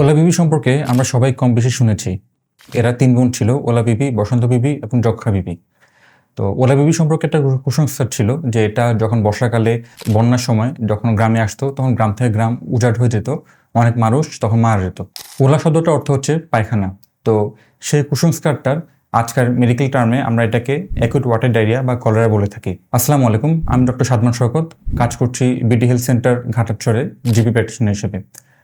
OLA বিবি সম্পর্কে আমরা সবাই কম বেশি শুনেছি। এরা তিন বোন ছিল, ওলা বিবি, বসন্ত বিবি এবং যক্ষা বিবি। তো ওলা বিবি সম্পর্কে একটা কুসংস্কার ছিল যে এটা যখন বর্ষাকালে, বন্যার সময় যখন গ্রামে আসতো, তখন গ্রাম থেকে গ্রাম উজাড় হয়ে যেত, অনেক মানুষ তখন মারা যেত। ওলা শব্দটার অর্থ হচ্ছে পায়খানা। তো সেই কুসংস্কারটার আজকাল মেডিকেল টার্মে আমরা এটাকে অ্যাকুট ওয়াটার ডায়রিয়া বা কলেরা বলে থাকি। আসসালামু আলাইকুম, আমি ডক্টর সাদমান শওকত, কাজ করছি বিডি হেলথ সেন্টার ঘাটারচরে জিপি প্র্যাকটিশনার হিসেবে।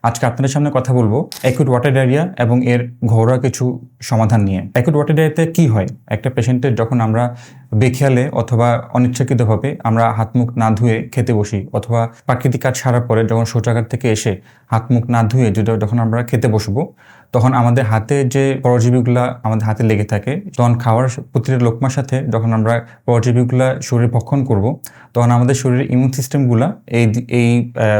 আজকে আপনাদের সামনে কথা বলব অ্যাকুট ওয়াটার ডায়রিয়া এবং এর ঘরোয়া কিছু সমাধান নিয়ে। অ্যাকুট ওয়াটার ডায়রিয়াতে কি হয়? একটা পেশেন্টের যখন আমরা বেখেয়ালে অথবা অনিচ্ছাকৃতভাবে আমরা হাত মুখ না ধুয়ে খেতে বসি অথবা প্রাকৃতিক কাজ সারা পরে যখন শৌচাগার থেকে এসে হাত মুখ না ধুয়ে যদি যখন আমরা খেতে বসবো তখন আমাদের হাতে যে পরজীবীগুলা আমাদের হাতে লেগে থাকে, তখন খাওয়ার প্রতিটা লোকমার সাথে যখন আমরা পরজীবীগুলা শরীরে ভক্ষণ করব, তখন আমাদের শরীরের ইমিউন সিস্টেমগুলা এই এই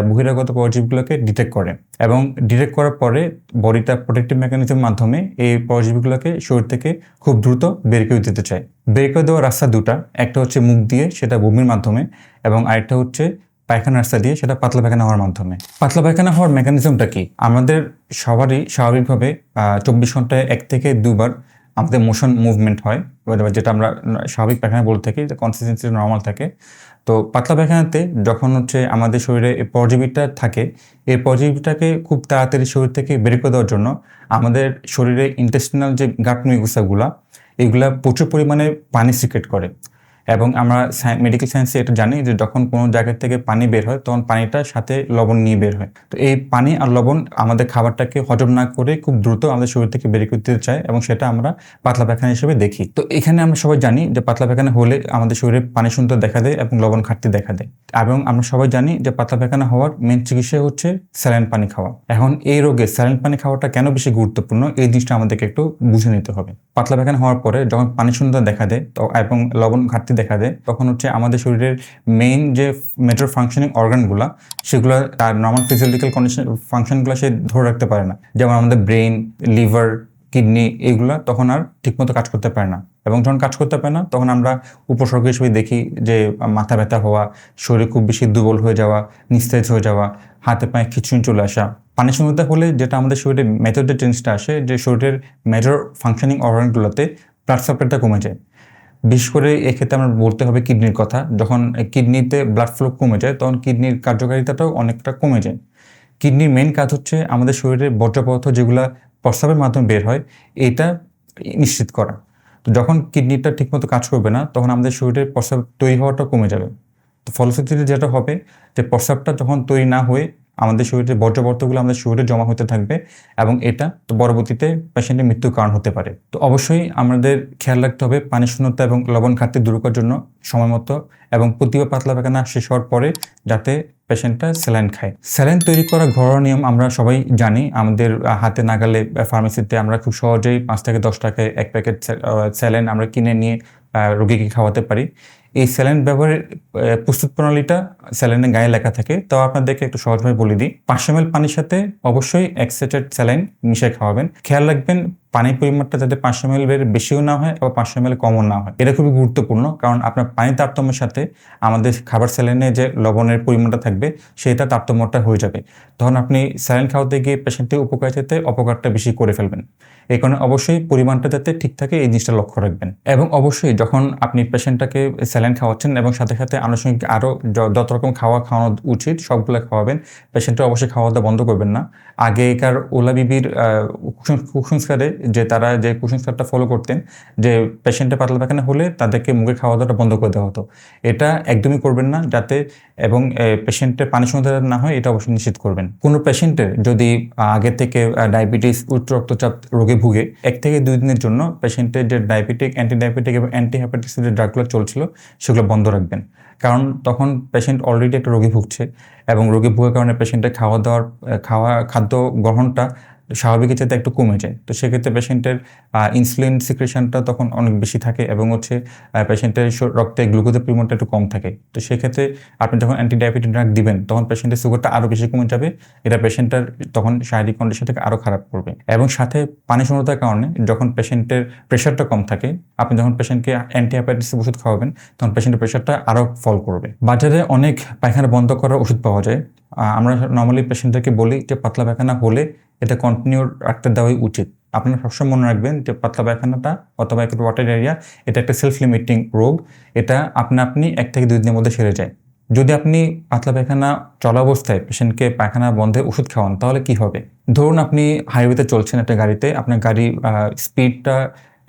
বহিরাগত পরজীবীগুলোকে ডিটেক্ট করে এবং ডিটেক্ট করার পরে বডিটা প্রোটেক্টিভ মেকানিজমের মাধ্যমে এই পরজীবীগুলোকে শরীর থেকে খুব দ্রুত বের করে দিতে চায়। বের করে দেওয়ার রাস্তা দুটা, একটা হচ্ছে মুখ দিয়ে, সেটা বমির মাধ্যমে এবং আরেকটা হচ্ছে পায়খানা রাস্তা দিয়ে, সেটা পাতলা পায়খানা হওয়ার মাধ্যমে। পাতলা পায়খানা হওয়ার মেকানিজমটা কি? আমাদের সবারই স্বাভাবিকভাবে চব্বিশ ঘন্টায় এক থেকে দুবার আমাদের মোশন মুভমেন্ট হয়। যেটা আমরা স্বাভাবিক পায়খানা বলে থাকি কনসিস্টেন্সি নর্মাল থাকে। তো পাতলা পায়খানাতে যখন হচ্ছে আমাদের শরীরে এই পরজীবীটা থাকে, এই পরজীবীটাকে খুব তাড়াতাড়ি শরীর থেকে বের করে দেওয়ার জন্য আমাদের শরীরে ইন্টেস্টিনাল যে গাট এগুলা প্রচুর পরিমাণে পানি সিক্রেট করে। এবং আমরা মেডিকেল সায়েন্সে এটা জানি যে যখন কোনো জায়গা থেকে পানি বের হয়, তখন পানিটার সাথে লবণ নিয়ে বের হয়। তো এই পানি আর লবণ আমাদের খাবারটাকে হজম না করে খুব দ্রুত আমাদের শরীর থেকে বের করতে চায় এবং সেটা আমরা পাতলা পায়খানা হিসেবে দেখি। তো এখানে আমরা সবাই জানি যে পাতলা পায়খানা হলে আমাদের শরীরে পানি শুনতে দেখা দেয় এবং লবণ ঘাটতি দেখা দেয়। এবং আমরা সবাই জানি যে পাতলা পায়খানা হওয়ার মেন চিকিৎসা হচ্ছে স্যালাইন পানি খাওয়া। এখন এই রোগে স্যালাইন পানি খাওয়াটা কেন বেশি গুরুত্বপূর্ণ? এই জিনিসটা আমাদেরকে একটু বুঝে নিতে হবে। পাতলা পায়খানা হওয়ার পরে যখন পানি শূন্যতা দেখা দেয়, তো এবং লবণ ঘাটতি দেখা দেয়, তখন হচ্ছে আমাদের শরীরের মেইন যে মেজর ফাংশনিং অর্গানগুলো সেগুলো তার নর্মাল ফিজিওলজিক্যাল কন্ডিশন ফাংশনগুলো সে ধরে রাখতে পারে না। যেমন আমাদের ব্রেন লিভার কিডনি এগুলো তখন আর ঠিকমতো কাজ করতে পারে না। এবং যখন কাজ করতে পারে না, তখন আমরা উপসর্গ হিসেবে দেখি যে, মাথা ব্যথা হওয়া, শরীর খুব বেশি দুর্বল হয়ে যাওয়া, নিস্তেজ হয়ে যাওয়া, হাতে পায়ে খিচুড়ি চলে আসা। পানি শূন্যতা হলে যেটা আমাদের শরীরে মেথড যে চেঞ্জটা আসে, যে শরীরের মেজর ফাংশনিং অর্গানগুলোতে ব্লাড সাপ্লাইটা কমে যায়। বিশেষ করে এক্ষেত্রে আমরা বলতে হবে কিডনির কথা। যখন কিডনিতে ব্লাড ফ্লো কমে যায়, তখন কিডনির কার্যকারিতাটাও অনেকটা কমে যায়। কিডনির মেন কাজ হচ্ছে আমাদের শরীরের বর্জ্য পদার্থ যেগুলো প্রস্রাবের মাধ্যমে বের হয় এটা নিশ্চিত করা। তো যখন কিডনিটা ঠিকমতো কাজ করবে না, তখন আমাদের শরীরের প্রস্রাব তৈরি হওয়াটা কমে যাবে। তো ফলশ্রুতিতে যেটা হবে, যে প্রস্রাবটা যখন তৈরি না হয়ে আমাদের শরীরে বর্জ্য পদার্থগুলো আমাদের শরীরে জমা হতে থাকবে এবং এটা তো পরবর্তীতে পেশেন্টের মৃত্যুর কারণ হতে পারে। তো অবশ্যই আমাদের খেয়াল রাখতে হবে পানি শূন্যতা এবং লবণ ঘাটতি দূর করার জন্য সময় মতো এবং প্রতিবার পাতলা পায়খানা শেষ হওয়ার পরে যাতে পেশেন্টটা স্যালাইন খায়। স্যালাইন তৈরি করা ঘরোয়া নিয়ম আমরা সবাই জানি। আমাদের হাতে নাগালে ফার্মেসিতে আমরা খুব সহজেই পাঁচ থেকে দশ টাকায় এক প্যাকেট স্যালাইন আমরা কিনে নিয়ে রোগীকে খাওয়াতে পারি। এই স্যালাইন ব্যবহারের প্রস্তুত প্রণালীটা স্যালাইনের গায়ে লেখা থাকে। তাও আপনাদেরকে একটু সহজভাবে বলে দিই। পাঁচশো এমএল পানির সাথে অবশ্যই এক সেটেড স্যালাইন মিশিয়ে খাওয়াবেন। খেয়াল রাখবেন, পানির পরিমাণটা যাতে পাঁচশো এমএল এর বেশিও না হয় আবার পাঁচশো এমএল কমও না হয়। এটা খুবই গুরুত্বপূর্ণ, কারণ আপনার পানির তারতম্যের সাথে আমাদের খাবার স্যালাইনে যে লবণের পরিমাণটা থাকবে সেটা তারতম্যটা হয়ে যাবে। তখন আপনি স্যালাইন খাওয়াতে গিয়ে পেশেন্টের উপকার যেতে অপকারটা বেশি করে ফেলবেন। এই কারণে অবশ্যই পরিমাণটা যাতে ঠিক থাকে, এই জিনিসটা লক্ষ্য রাখবেন। এবং অবশ্যই যখন আপনি পেশেন্টটাকে স্যালাইন খাওয়াচ্ছেন এবং সাথে সাথে আনুষঙ্গিক আরও যত রকম খাওয়া খাওয়ানো উচিত, সবগুলো খাওয়াবেন পেশেন্টটা অবশ্যই খাওয়া দাওয়া বন্ধ করবেন না। আগেকার ওলা বিবির কুসংস্কারে যে তারা যে কুসংস্কারটা ফলো করতেন, যে পেশেন্টের পাতলা পায়খানা হলে তাদেরকে মুখে খাওয়া দাওয়াটা বন্ধ করে দেওয়া হতো। এটা একদমই করবেন না, যাতে এবং পেশেন্টের পানি শূন্যতা না হয়, এটা অবশ্যই নিশ্চিত করবেন। কোনো পেশেন্টের যদি আগে থেকে ডায়াবেটিস উচ্চ রক্তচাপ রোগে ভুগে। এক থেকে দুই দিনের জন্য পেশেন্টের যে ডায়াবেটিক অ্যান্টিডায়াবেটিক এবং অ্যান্টি হ্যাপাটাইটিসের যে ড্রাগগুলো চলছিল, সেগুলো বন্ধ রাখবেন। কারণ তখন পেশেন্ট অলরেডি একটা রোগে ভুগছে এবং রোগী ভোগার কারণে পেশেন্টের খাওয়া দাওয়ার খাওয়া খাদ্য গ্রহণটা স্বাভাবিকের চাইতে একটু কমে যায়। তো সেক্ষেত্রে পেশেন্টের ইনসুলিন সিক্রেশনটা তখন অনেক বেশি থাকে এবং হচ্ছে পেশেন্টের রক্তে গ্লুকোজের পরিমাণটা একটু কম থাকে। তো সেক্ষেত্রে আপনি যখন অ্যান্টি ডায়াবেটিক ড্রাগ দিবেন, তখন পেশেন্টের সুগারটা আরও বেশি কমে যাবে। এটা পেশেন্টের তখন শারীরিক কন্ডিশনটাকে আরও খারাপ করবে। এবং সাথে পানি শূন্যতার কারণে যখন পেশেন্টের প্রেশারটা কম থাকে, আপনি যখন পেশেন্টকে অ্যান্টি হ্যাপাটাইটিস ওষুধ খাওয়াবেন, তখন পেশেন্টের প্রেশারটা আরও ফল করবে। বাজারে অনেক পায়খানা বন্ধ করার ওষুধ পাওয়া যায়। আমরা নর্মালি পেশেন্টদেরকে বলি যে পাতলা পায়খানা হলে এটা কন্টিনিউ রাখতে দেওয়াই উচিত। আপনারা সবসময় মনে রাখবেন যে পাতলা পায়খানাটা অথবা একটু ওয়াটার এরিয়া এটা একটা সেলফ লিমিটিং রোগ। এটা আপনি আপনি এক থেকে দুই দিনের মধ্যে সেরে যায়। যদি আপনি পাতলা পায়খানা চলা অবস্থায় পেশেন্টকে পায়খানা বন্ধে ওষুধ খাওয়ান, তাহলে কি হবে? ধরুন আপনি হাইওয়েতে চলছেন একটা গাড়িতে, আপনার গাড়ি স্পিডটা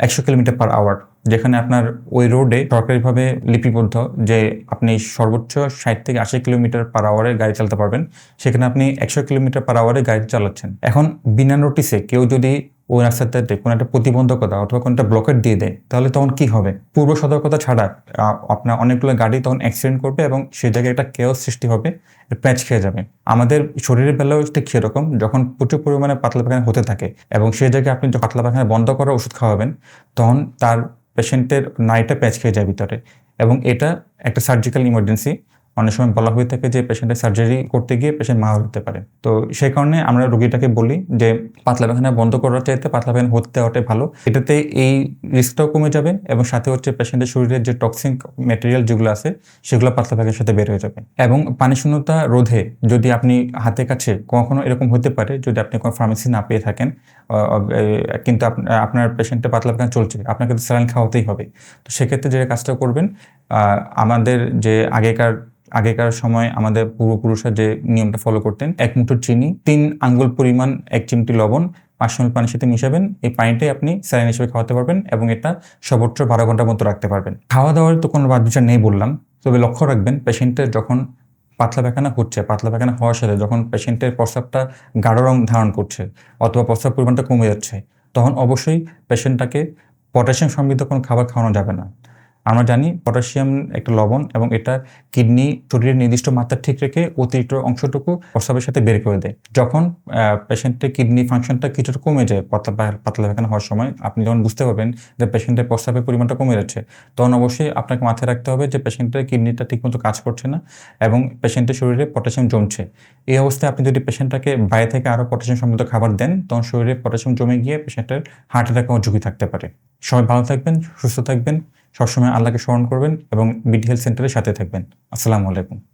একশো কিলোমিটার পার আওয়ার যেখানে আপনার ওই রোডে সরকারিভাবে লিপিবদ্ধ যে আপনি সর্বোচ্চ ষাট থেকে আশি কিলোমিটার পার আওয়ারে গাড়ি চালাতে পারবেন। সেখানে আপনি একশো কিলোমিটার পার আওয়ারে গাড়ি চালাচ্ছেন। এখন বিনা নোটিসে কেউ যদি ওই রাস্তাটাতে কোনো একটা প্রতিবন্ধকতা অথবা কোনো একটা ব্লকেট দিয়ে দেয়, তাহলে তখন কি হবে? পূর্ব সতর্কতা ছাড়া আপনার অনেকগুলো গাড়ি তখন অ্যাক্সিডেন্ট করবে এবং সেই জায়গায় একটা কেও সৃষ্টি হবে প্যাচ খেয়ে যাবে। আমাদের শরীরের বেলাও ঠিক সেরকম, যখন প্রচুর পরিমাণে পাতলা পায়খানা হতে থাকে এবং সেই জায়গায় আপনি পাতলা পায়খানা বন্ধ করার ওষুধ খাওয়াবেন, তখন তার পেশেন্টের নাইটা প্যাচ খেয়ে যায় ভিতরে এবং এটা একটা সার্জিক্যাল ইমার্জেন্সি অনেক সময় বলা হয়ে থাকে যে পেশেন্টের সার্জারি করতে গিয়ে পেশেন্ট মা হতে পারে। তো সেই কারণে আমরা রোগীটাকে বলি যে পাতলা পায়খানা বন্ধ করার চাইতে পাতলা পায়খানা হতে দেওয়াটাই ভালো। এটাতে এই রিস্কটাও কমে যাবে এবং সাথে হচ্ছে পেশেন্টের শরীরের যে টক্সিক ম্যাটেরিয়াল যেগুলো আছে, সেগুলো পাতলা পায়খানার সাথে বের হয়ে যাবে। এবং পানি শূন্যতা রোধে যদি আপনি হাতে কাছে কখনো এরকম হতে পারে, যদি আপনি কোনো ফার্মেসি না পেয়ে থাকেন কিন্তু আপ- আপনার পেশেন্টের পাতলা পায়খানা চলছে, আপনাকে তো স্যালাইন খাওয়াতেই হবে। তো সেক্ষেত্রে যে কাজটা করবেন আমাদের যে আগেকার আগেকার সময় আমাদের পূর্বপুরুষরা যে নিয়মটা ফলো করতেন, এক মুঠো চিনি, তিন আঙ্গুল পরিমাণ, এক চিমটি লবণ, পাঁচ ml পানির সাথে মিশাবেন। এই পানিটাই আপনি স্যালাইন হিসেবে খাওয়াতে পারবেন এবং এটা সর্বোচ্চ বারো ঘণ্টার মতো রাখতে পারবেন। খাওয়া দাওয়ার তো কোনো বাদ বিচার নেই বললাম, তবে লক্ষ্য রাখবেন পেশেন্টের যখন পাতলা পায়খানা হচ্ছে, পাতলা পায়খানা হওয়ার সাথে যখন পেশেন্টের প্রস্রাবটা গাঢ় রং ধারণ করছে অথবা প্রস্রাব পরিমাণটা কমে যাচ্ছে, তখন অবশ্যই পেশেন্টটাকে পটাশিয়াম সমৃদ্ধ কোনো খাবার খাওয়ানো যাবে না। আমরা জানি পটাশিয়াম একটা লবণ এবং এটা কিডনি শরীরের নির্দিষ্ট মাত্রা ঠিক রেখে অতিরিক্ত অংশটুকু প্রস্রাবের সাথে বের করে দেয়। যখন পেশেন্টের কিডনি ফাংশনটা কিছুটা কমে যায়, পাতলা পাতলা পায়খানা হওয়ার সময়, আপনি যখন বুঝতে পারবেন যে পেশেন্টের প্রস্রাবের পরিমাণটা কমে যাচ্ছে, তখন অবশ্যই আপনাকে মাথায় রাখতে হবে যে পেশেন্টের কিডনিটা ঠিকমতো কাজ করছে না এবং পেশেন্টের শরীরে পটাশিয়াম জমছে। এই অবস্থায় আপনি যদি পেশেন্টটাকে বাইরে থেকে আরও পটাশিয়াম সমৃদ্ধ খাবার দেন, তখন শরীরে পটাশিয়াম জমে গিয়ে পেশেন্টের হার্ট অ্যাটাক ঝুঁকি থাকতে পারে। সবাই ভালো থাকবেন, সুস্থ থাকবেন, সবসময় আল্লাহকে স্মরণ করবেন এবং হেলথ সেন্টারের সাথে থাকবেন। আসসালামু আলাইকুম।